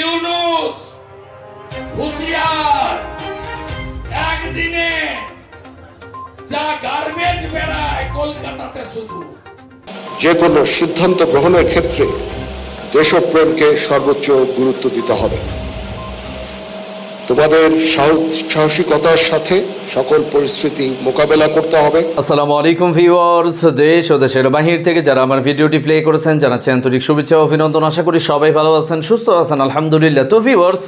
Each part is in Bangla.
ইউনুস, হুশিয়ার। একদিনে যা গার্বেজ বেড়ায় কলকাতাতে শুধু। যে কোনো সিদ্ধান্ত গ্রহণের ক্ষেত্রে দেশপ্রেমকে সর্বোচ্চ গুরুত্ব দিতে হবে। তোমাদের সাহস- সাহসিকতার সাথে সকল পরিস্থিতি মোকাবেলা করতে হবে। আসসালামু আলাইকুম ভিউয়ার্স, দেশ ও দেশের বাহির থেকে যারা আমার ভিডিওটি প্লে করেছেন, জানাচ্ছি আন্তরিক শুভেচ্ছা অভিনন্দন। আশা করি সবাই ভালো আছেন, সুস্থ আছেন, আলহামদুলিল্লাহ। তো ভিউয়ার্স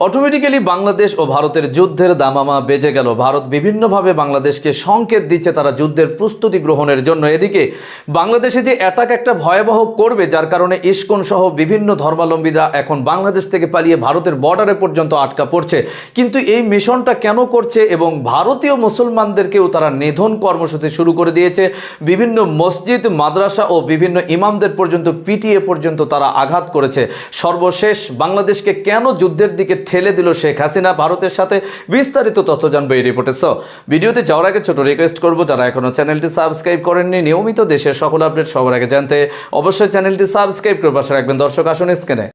অটোমেটিক্যালি বাংলাদেশ ও ভারতের যুদ্ধের দামামা বেজে গেল। ভারত বিভিন্নভাবে বাংলাদেশকে সংকেত দিচ্ছে তারা যুদ্ধের প্রস্তুতি গ্রহণের জন্য। এদিকে বাংলাদেশে যে অ্যাটাক একটা ভয়াবহ করবে, যার কারণে ইস্কন সহ বিভিন্ন ধর্মাবলম্বীরা এখন বাংলাদেশ থেকে পালিয়ে ভারতের বর্ডারে পর্যন্ত আটকা পড়ছে। কিন্তু এই মিশনটা কেন করছে এবং ভারতীয় মুসলমানদেরকেও তারা নিধন কর্মসূচি শুরু করে দিয়েছে। বিভিন্ন মসজিদ, মাদ্রাসা ও বিভিন্ন ইমামদের পর্যন্ত, পিটিএ পর্যন্ত তারা আঘাত করেছে। সর্বশেষ বাংলাদেশকে কেন যুদ্ধের দিকে ঠেলে দিল শেখ হাসিনা। ভারতের সাথে বিস্তারিত তথ্য জানব এই রিপোর্টে। সো ভিডিওতে যাওয়ার আগে ছোট রিকোয়েস্ট করব, যারা এখনও চ্যানেলটি সাবস্ক্রাইব করেননি, নিয়মিত দেশের সকল আপডেট সবার আগে জানতে অবশ্যই চ্যানেলটি সাবস্ক্রাইব করে পাশে রাখবেন। দর্শক, আসুন স্ক্রিনে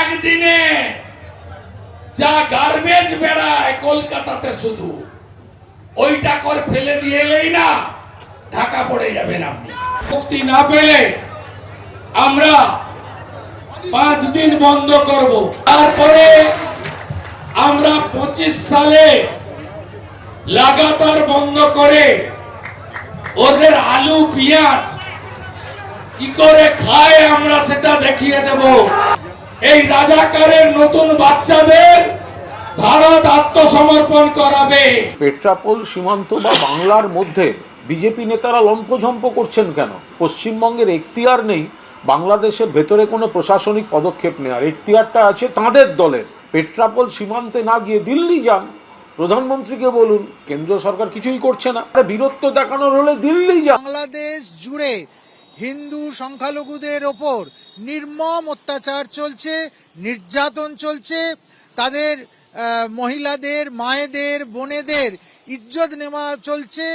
একদিনে যা গার্বেজ বেড়ায় কলকাতাতে শুধু, ওইটা কর ফেলে দিয়ে এলেই না, ঢাকা পড়ে যাবেন আপনি। মুক্তি না পেলে আমরা পাঁচ দিন বন্ধ করব। তারপরে আমরা পঁচিশ সালে লাগাতার বন্ধ করে ওদের আলু, পেঁয়াজ কি করে খায় আমরা সেটা দেখিয়ে দেব। এই রাজাকারের নতুন বাচ্চাদের ভারত আত্মসমর্পণ করাবে। পেট্রাপোল সীমান্ত বা বাংলার মধ্যে বিজেপি নেতারা লম্পঝম্প করছেন কেন? পশ্চিমবঙ্গের এখতিয়ার নেই বাংলাদেশের ভেতরে কোনো প্রশাসনিক পদক্ষেপ নেওয়ার এখতিয়ারটা আছে তাঁদের দলের। পেট্রাপোল সীমান্তে না গিয়ে দিল্লি যান। প্রধানমন্ত্রীকে বলুন, কেন্দ্র সরকার কিছুই করছে না। বীরত্ব দেখানোর হলে দিল্লি যান। বাংলাদেশ জুড়ে হিন্দু সংখ্যালঘুদের ওপর নির্মম অত্যাচার চলছে, নির্যাতন চলছে। তাদের মহিলাদের, মায়েদের, বোনেদের ইজ্জত নেওয়া চলছে।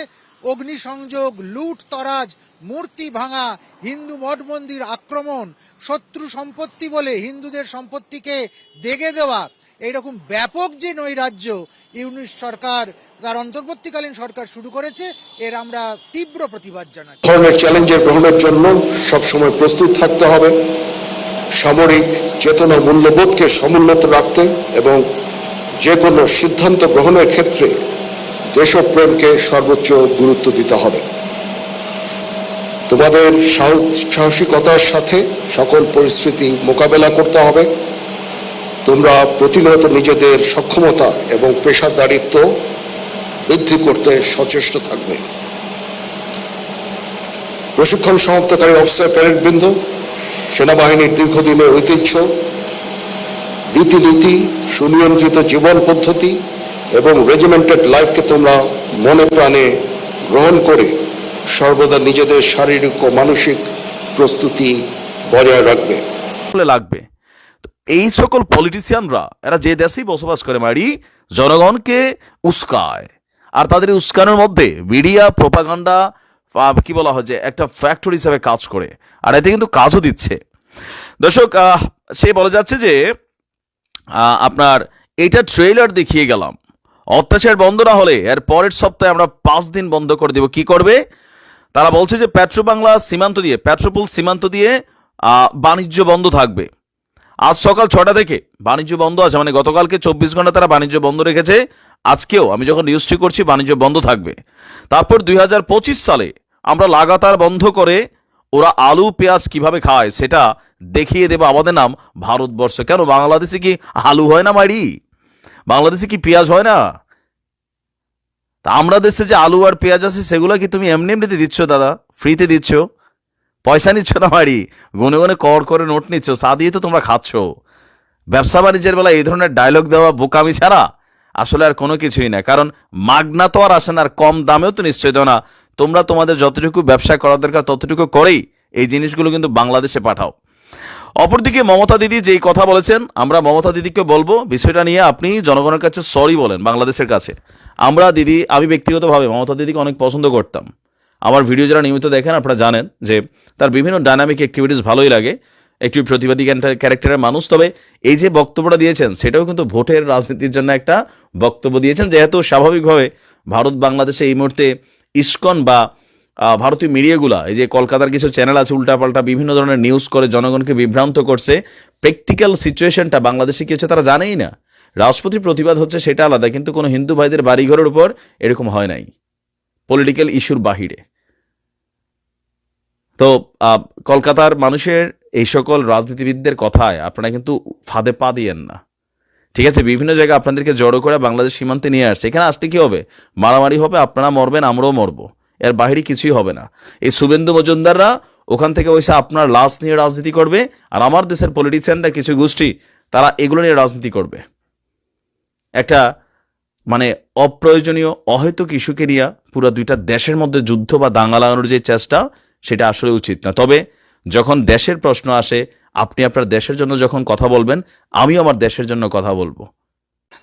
অগ্নিসংযোগ, লুট, তরাজ মূর্তি ভাঙা হিন্দু মঠ মন্দির আক্রমণ, শত্রু সম্পত্তি বলে হিন্দুদের সম্পত্তিকে দেগে দেওয়া, এইরকম ব্যাপক যে নৈরাজ্য ইউনিশ সরকার, তার অন্তর্বর্তীকালীন সরকার শুরু করেছে, এর আমরা তীব্র প্রতিবাদ জানাই ধরনের চ্যালেঞ্জের গ্রহণের জন্য সবসময় প্রস্তুত থাকতে হবে। সামরিক চেতনা মূল্যবোধকে সমুন্নত রাখতে এবং যে কোনো সিদ্ধান্ত গ্রহণের ক্ষেত্রে দেশপ্রেমকে সর্বোচ্চ গুরুত্ব দিতে হবে। তোমাদের সাহস- সাহসিকতার সাথে সকল পরিস্থিতি মোকাবেলা করতে হবে। তোমরা প্রতিনিয়ত নিজেদের সক্ষমতা এবং পেশাদারিত্ব বৃদ্ধি করতে সচেষ্ট থাকবে। প্রশিক্ষণ সমাপ্তকারী অফিসার প্যারেন্টবৃন্দ সেনাবাহিনীর দীর্ঘদিনের ঐতিহ্য, রীতিনীতি, সুনিয়ন্ত্রিত জীবন পদ্ধতি এবং রেজিমেন্টেড লাইফকে তোমরা মনে প্রাণে গ্রহণ করে সর্বদা নিজেদের শারীরিক ও মানসিক প্রস্তুতি বজায় রাখবে। লাগবে। এই সকল পলিটিশিয়ানরা এরা যে দেশেই বসবাস করে, মারি, জনগণকে উস্কায়। আর তাদের উস্কানোর মধ্যে মিডিয়া প্রোপাগান্ডা কি বলা হয় যে, একটা ফ্যাক্টরি হিসাবে কাজ করে। আর এতে কিন্তু কাজও দিচ্ছে। দর্শক সে বলা যাচ্ছে যে আপনার এটা ট্রেলার দেখিয়ে গেলাম। অত্যাচার বন্ধ না হলে এর পরের সপ্তাহে আমরা পাঁচ দিন বন্ধ করে দেব। কি করবে? তারা বলছে যে পেট্রো বাংলা সীমান্ত দিয়ে, পেট্রোপুল সীমান্ত দিয়ে বাণিজ্য বন্ধ থাকবে। আজ সকাল ছটা থেকে বাণিজ্য বন্ধ আছে মানে গতকালকে চব্বিশ ঘণ্টা তারা বাণিজ্য বন্ধ রেখেছে। আজকেও আমি যখন নিউজটি করছি, বাণিজ্য বন্ধ থাকবে। তারপর দুই হাজার পঁচিশ সালে আমরা লাগাতার বন্ধ করে ওরা আলু, পেঁয়াজ কীভাবে খায় সেটা দেখিয়ে দেবো আমাদের নাম ভারতবর্ষ। কেন, বাংলাদেশে কি আলু হয় না মারি? বাংলাদেশে কি পেঁয়াজ হয় না? তা আমরা দেশে যে আলু আর পেঁয়াজ আছে, সেগুলো কি তুমি এমনি এমনিতে দিচ্ছ দাদা? ফ্রিতে দিচ্ছ? পয়সা নিচ্ছ না বাড়ি? গুনে গুনে কর করে নোট নিচ্ছ সা দিয়ে তো তোমরা খাচ্ছ। ব্যবসা বাণিজ্যের বেলা এই ধরনের ডায়লগ দেওয়া বোকামি ছাড়া আসলে আর কোনো কিছুই না। কারণ মাগনা তো আর আসে না, আর কম দামেও তো নিশ্চয় দেও না। তোমরা তোমাদের যতটুকু ব্যবসা করা দরকার ততটুকু করেই এই জিনিসগুলো কিন্তু বাংলাদেশে পাঠাও। অপরদিকে মমতা দিদি যেই কথা বলেছেন, আমরা মমতা দিদিকে বলব, বিষয়টা নিয়ে আপনি জনগণের কাছে সরি বলেন, বাংলাদেশের কাছে। আমরা দিদি, আমি ব্যক্তিগতভাবে মমতা দিদিকে অনেক পছন্দ করতাম। আমার ভিডিও যারা নিয়মিত দেখেন, আপনারা জানেন যে তার বিভিন্ন ডাইনামিক অ্যাক্টিভিটিস ভালোই লাগে। একটি প্রতিবাদী ক্যারেক্টার- ক্যারেক্টারের মানুষ। তবে এই যে বক্তব্যটা দিয়েছেন, সেটাও কিন্তু ভোটের রাজনীতির জন্য একটা বক্তব্য দিয়েছেন। যেহেতু স্বাভাবিকভাবে ভারত, বাংলাদেশে এই মুহূর্তে ইস্কন বা ভারতীয় মিডিয়াগুলা, এই যে কলকাতার কিছু চ্যানেল আছে, উল্টাপাল্টা বিভিন্ন ধরনের নিউজ করে জনগণকে বিভ্রান্ত করছে প্র্যাকটিক্যাল সিচুয়েশনটা বাংলাদেশে কি হচ্ছে তারা জানেই না। রাষ্ট্রপতির প্রতিবাদ হচ্ছে সেটা আলাদা, কিন্তু কোনো হিন্দু ভাইদের বাড়িঘরের উপর এরকম হয় নাই। পলিটিক্যাল ইস্যুর বাহিরে। তো কলকাতার মানুষের এই সকল রাজনীতিবিদদের কথায় আপনারা কিন্তু ফাঁদে পা দিয়েন না। ঠিক আছে, বিভিন্ন জায়গায় আপনাদেরকে জড়ো করে বাংলাদেশ সীমান্তে নিয়ে আসছে। এখানে আসলে কি হবে? মারামারি হবে, আপনারা মরবেন, আমরাও মরব। এর বাহিরে কিছুই হবে না। এই শুভেন্দু মজুমদাররা ওখান থেকে ওইসে আপনার লাশ নিয়ে রাজনীতি করবে, আর আমার দেশের পলিটিশিয়ানরা কিছু গোষ্ঠী, তারা এগুলো নিয়ে রাজনীতি করবে। একটা মানে অপ্রয়োজনীয় অহেতুক ইস্যুকে নিয়ে পুরো দুইটা দেশের মধ্যে যুদ্ধ বা দাঙ্গা লাগানোর যে চেষ্টা, সেটা আসলে উচিত না তবে যখন দেশের প্রশ্ন আসে, আপনি আপনার দেশের জন্য যখন কথা বলবেন, আমিও আমার দেশের জন্য কথা বলব।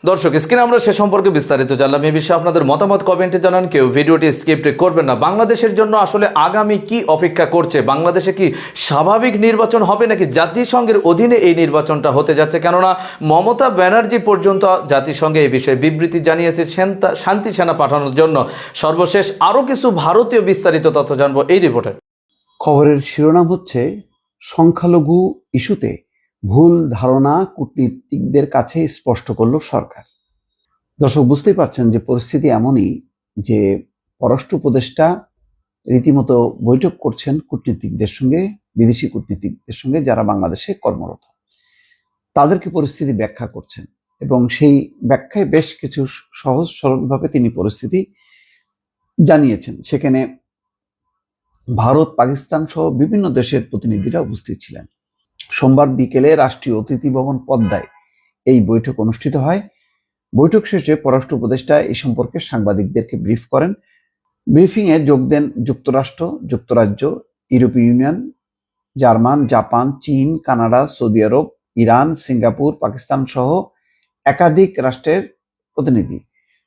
দর্শক স্ক্রিনে আমরা সে সম্পর্কে বিস্তারিত জানলাম। এই বিষয়ে আপনাদের মতামত কমেন্টে জানান কেউ। ভিডিওটি স্কিপ করবেন না। বাংলাদেশের জন্য আসলে আগামী কি অপেক্ষা করছে? বাংলাদেশে কি স্বাভাবিক নির্বাচন হবে নাকি জাতিসংঘের অধীনে এই নির্বাচনটা হতে যাচ্ছে? কেননা, মমতা ব্যানার্জি পর্যন্ত জাতিসংঘে এই বিষয়ে বিবৃতি জানিয়েছে শান্তি সেনা পাঠানোর জন্য। সর্বশেষ আরও কিছু ভারতীয় বিস্তারিত তথ্য জানব এই রিপোর্টে খবরের শিরোনাম হচ্ছে, সংখ্যালঘু ইস্যুতে ভুল ধারণা কূটনীতিকদের কাছে স্পষ্ট করল সরকার। দর্শক, বুঝতেই পারছেন যে পরিস্থিতি এমনই যে পররাষ্ট্র উপদেষ্টা রীতিমতো বৈঠক করছেন কূটনীতিকদের সঙ্গে, বিদেশি কূটনীতিকদের সঙ্গে যারা বাংলাদেশে কর্মরত। তাদেরকে পরিস্থিতি ব্যাখ্যা করছেন এবং সেই ব্যাখ্যায় বেশ কিছু সহজ সরলভাবে তিনি পরিস্থিতি জানিয়েছেন। সেখানে ভারত, পাকিস্তান সহ বিভিন্ন দেশের প্রতিনিধিরা উপস্থিত ছিলেন। সোমবার বিকেলে রাষ্ট্রীয় অতিথি ভবন পদ্মায় এই বৈঠক অনুষ্ঠিত হয়। বৈঠক শেষে পররাষ্ট্র উপদেষ্টা এই সম্পর্কে সাংবাদিকদেরকে ব্রিফ করেন। ব্রিফিংয়ে যোগ দেন যুক্তরাষ্ট্র, যুক্তরাজ্য, ইউরোপীয় ইউনিয়ন, জার্মান, জাপান, চীন, Canada, Saudi Arab, Iran, Singapore, Pakistan সহ একাধিক রাষ্ট্রের প্রতিনিধি।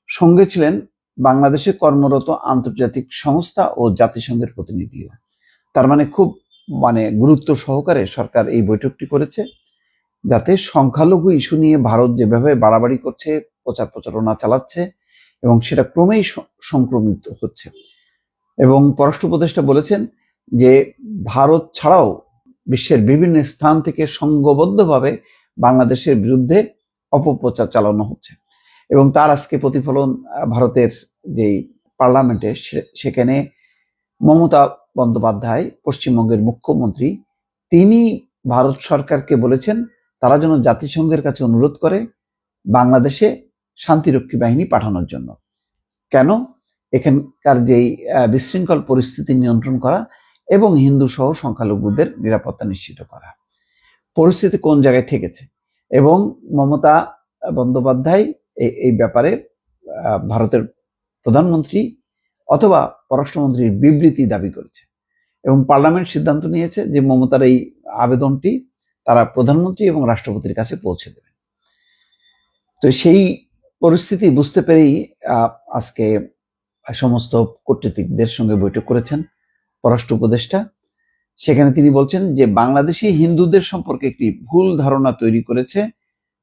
সঙ্গে ছিলেন বাংলাদেশে কর্মরত আন্তর্জাতিক সংস্থা ও জাতিসংঘের প্রতিনিধিও। তার মানে খুব মানে গুরুত্ব সহকারে সরকার এই বৈঠকটি করেছে, যাতে সংখ্যালঘু ইস্যু নিয়ে ভারত যেভাবে বাড়াবাড়ি করছে, প্রচার প্রচারণা চালাচ্ছে এবং সেটা ক্রমেই সংক্রমিত হচ্ছে। এবং পররাষ্ট্র উপদেষ্টা বলেছেন যে ভারত ছাড়াও বিশ্বের বিভিন্ন স্থান থেকে সংঘবদ্ধভাবে বাংলাদেশের বিরুদ্ধে অপপ্রচার চালানো হচ্ছে। এবং তার আজকে প্রতিফলন ভারতের যেই পার্লামেন্টে সেখানে মমতা বন্দ্যোপাধ্যায়, পশ্চিমবঙ্গের মুখ্যমন্ত্রী, তিনি ভারত সরকারকে বলেছেন, তারা যেন জাতিসংঘের কাছে অনুরোধ করে বাংলাদেশে শান্তিরক্ষী বাহিনী পাঠানোর জন্য। কেন? এখানকার যেই বিশৃঙ্খল পরিস্থিতি নিয়ন্ত্রণ করা এবং হিন্দু সহ সংখ্যালঘুদের নিরাপত্তা নিশ্চিত করা। পরিস্থিতি কোন জায়গায় ঠেকেছে? এবং মমতা বন্দ্যোপাধ্যায় এই- ব্যাপারে ভারতের প্রধানমন্ত্রী অথবা পররাষ্ট্রমন্ত্রীর বিবৃতি দাবি করেছে। এবং পার্লামেন্ট সিদ্ধান্ত নিয়েছে যে মমতার এই আবেদনটি তারা প্রধানমন্ত্রী এবং রাষ্ট্রপতির কাছে পৌঁছে দেবে। তো সেই পরিস্থিতি বুঝতে পেরেই আজকে সমস্ত কূটনীতিকদের সঙ্গে বৈঠক করেছেন পররাষ্ট্র উপদেষ্টা। সেখানে তিনি বলছেন যে, বাংলাদেশি হিন্দুদের সম্পর্কে একটি ভুল ধারণা তৈরি করেছে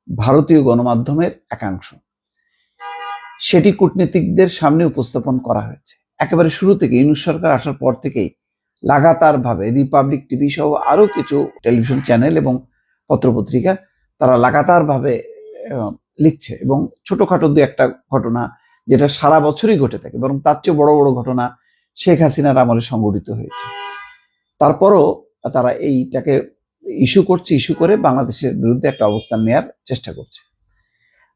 ভারতীয় গণমাধ্যমের একাংশ। সেটি কূটনীতিকদের সামনে উপস্থাপন করা হয়েছে। একেবারে শুরু থেকে ইউনুস সরকার আসার পর থেকেই লাগাতার ভাবে রিপাবলিক টিভি সহ আরও কিছু টেলিভিশন চ্যানেল এবং পত্রপত্রিকা তারা লাগাতার ভাবে লিখছে এবং ছোটখাটো দু একটা ঘটনা যেটা সারা বছরই ঘটে থাকে, বরং তার চেয়ে বড় বড় ঘটনা শেখ হাসিনার আমলে সংঘটিত হয়েছে। তারপরও তারা এইটাকে ইস্যু করছে ইস্যু করে বাংলাদেশের বিরুদ্ধে একটা অবস্থান নেয়ার চেষ্টা করছে।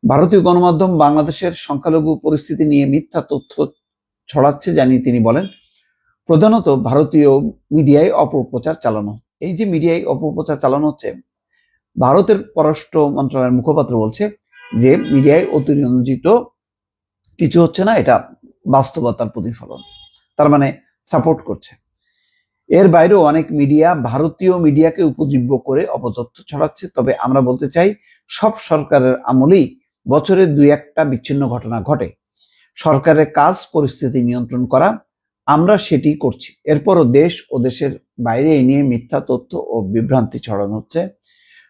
ভারতীয় গণমাধ্যম বাংলাদেশের সংখ্যালঘু পরিস্থিতি নিয়ে মিথ্যা তথ্য ছড়াচ্ছে জানিয়ে তিনি বলেন, প্রধানত ভারতীয় মিডিয়ায় অপপ্রচার চালানো। এই যে মিডিয়ায় অপপ্রচার চালানো হচ্ছে, ভারতের পররাষ্ট্র মন্ত্রণালয়ের মুখপাত্র বলছে যে মিডিয়ায় অতিরঞ্জিত কিছু হচ্ছে না, এটা বাস্তবতার প্রতিফলন, তার মানে সাপোর্ট করছে। এর বাইরেও অনেক মিডিয়া ভারতীয় মিডিয়াকে উপজীব্য করে অপতথ্য ছড়াচ্ছে, তবে আমরা বলতে চাই সব সরকারের আমলেই বছরে দুই একটা বিচ্ছিন্ন ঘটনা ঘটে। সরকারের কাজ, পরিস্থিতি নিয়ন্ত্রণ করা, আমরা সেটি করছি। এরপরও দেশ ও দেশের বাইরে নিয়ে মিথ্যা তথ্য ও বিভ্রান্তি ছড়ানো হচ্ছে।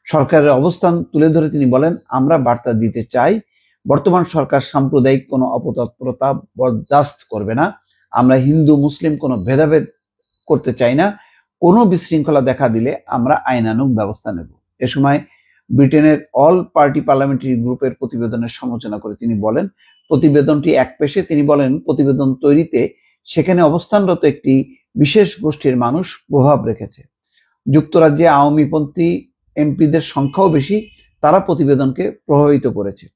সরকারের অবস্থান তুলে ধরে তিনি বলেন, আমরা বার্তা দিতে চাই, বর্তমান সরকার সাম্প্রদায়িক কোনো অপতৎপরতা বরদাস্ত করবে না। আমরা হিন্দু, মুসলিম কোনো ভেদাভেদ করতে চাই না। কোনো বিশৃঙ্খলা দেখা দিলে আমরা আইনানুগ ব্যবস্থা নেব। এ সময় ব্রিটেনের অল পার্টি পার্লামেন্টারি গ্রুপের প্রতিবেদনের সমালোচনা করে তিনি বলেন প্রতিবেদনটি এক পেশে তিনি বলেন, প্রতিবেদন তৈরিতে সেখানে অবস্থানরত একটি বিশেষ গোষ্ঠীর মানুষ প্রভাব রেখেছে। যুক্তরাজ্যে আওয়ামীপন্থী এমপিদের সংখ্যাও বেশি, তারা প্রতিবেদনকে প্রভাবিত করেছে।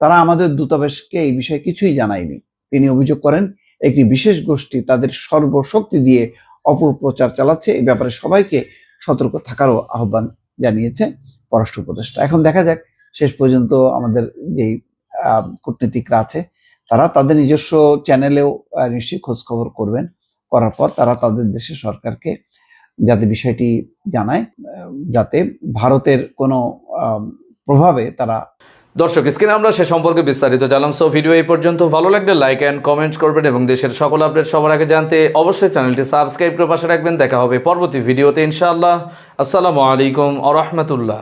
তারা আমাদের দূতাবাসকে এই বিষয়ে কিছুই জানায়নি। তিনি অভিযোগ করেন, একটি বিশেষ গোষ্ঠী তাদের সর্বশক্তি দিয়ে অপপ্রচার চালাচ্ছে এই ব্যাপারে সবাইকে সতর্ক থাকারও আহ্বান জানিয়েছে পররাষ্ট্র উপদেষ্টা। এখন দেখা যাক, শেষ পর্যন্ত আমাদের যেই কূটনীতিকরা আছে, তারা তাদের নিজস্ব চ্যানেলেও নিশ্চয়ই খোঁজ খবর করবেন। করার পর তারা তাদের দেশের সরকারকে যাতে বিষয়টি জানায় যাতে ভারতের কোনো প্রভাবে তারা দর্শক, স্ক্রিনে আমরা সে সম্পর্কে বিস্তারিত জানলাম। সো ভিডিও এই পর্যন্ত ভালো লাগলে লাইক অ্যান্ড কমেন্ট করবেন এবং দেশের সকল আপডেট সবার আগে জানতে অবশ্যই চ্যানেলটি সাবস্ক্রাইব করে পাশে রাখবেন। দেখা হবে পরবর্তী ভিডিওতে ইনশাআল্লাহ। আসসালামু আলাইকুম আ রহমতুল্লাহ।